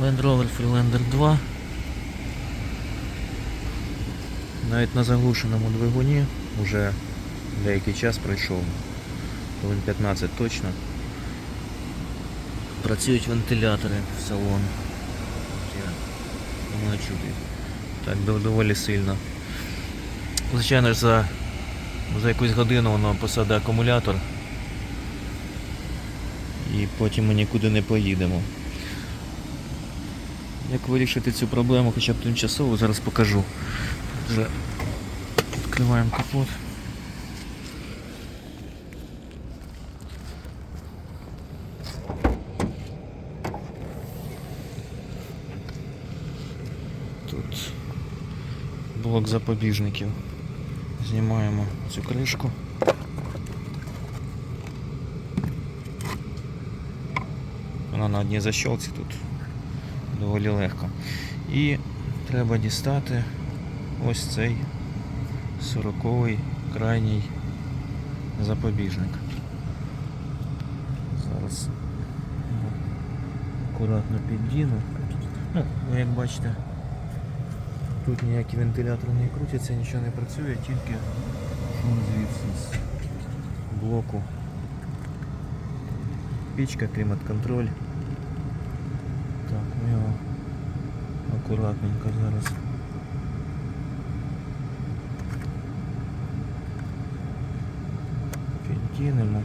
Land Rover Freelander 2. Навіть на заглушеному двигуні вже деякий час пройшов. Хвилин 15 точно. Працюють вентилятори в салон. Думаю, чути. Так, доволі сильно. Звичайно ж за, за якусь годину воно посаде акумулятор. І потім ми нікуди не поїдемо. Як вирішити цю проблему хоча б тимчасово, зараз покажу. Вже відкриваємо капот. Тут блок запобіжників. Знімаємо цю кришку. Вона на одній защолці тут доволі легко. І треба дістати ось цей 40-й крайній запобіжник. Зараз акуратно піддіну. Ну, ви як бачите, тут ніякі вентилятори не крутяться, нічого не працює, тільки шум звідси з блоку. Пічка, клімат-контроль. Так, ми його акуратненько зараз. Підтінемо.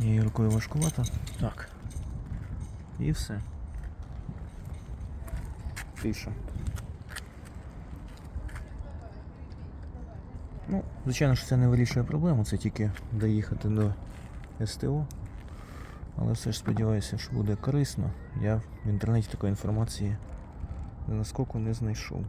Однією рукою важкувато. Так. І все. Тиша. Ну, звичайно, що це не вирішує проблему, це тільки доїхати до СТО. Але все ж сподіваюся, що буде корисно. Я в інтернеті такої інформації наскоку не знайшов.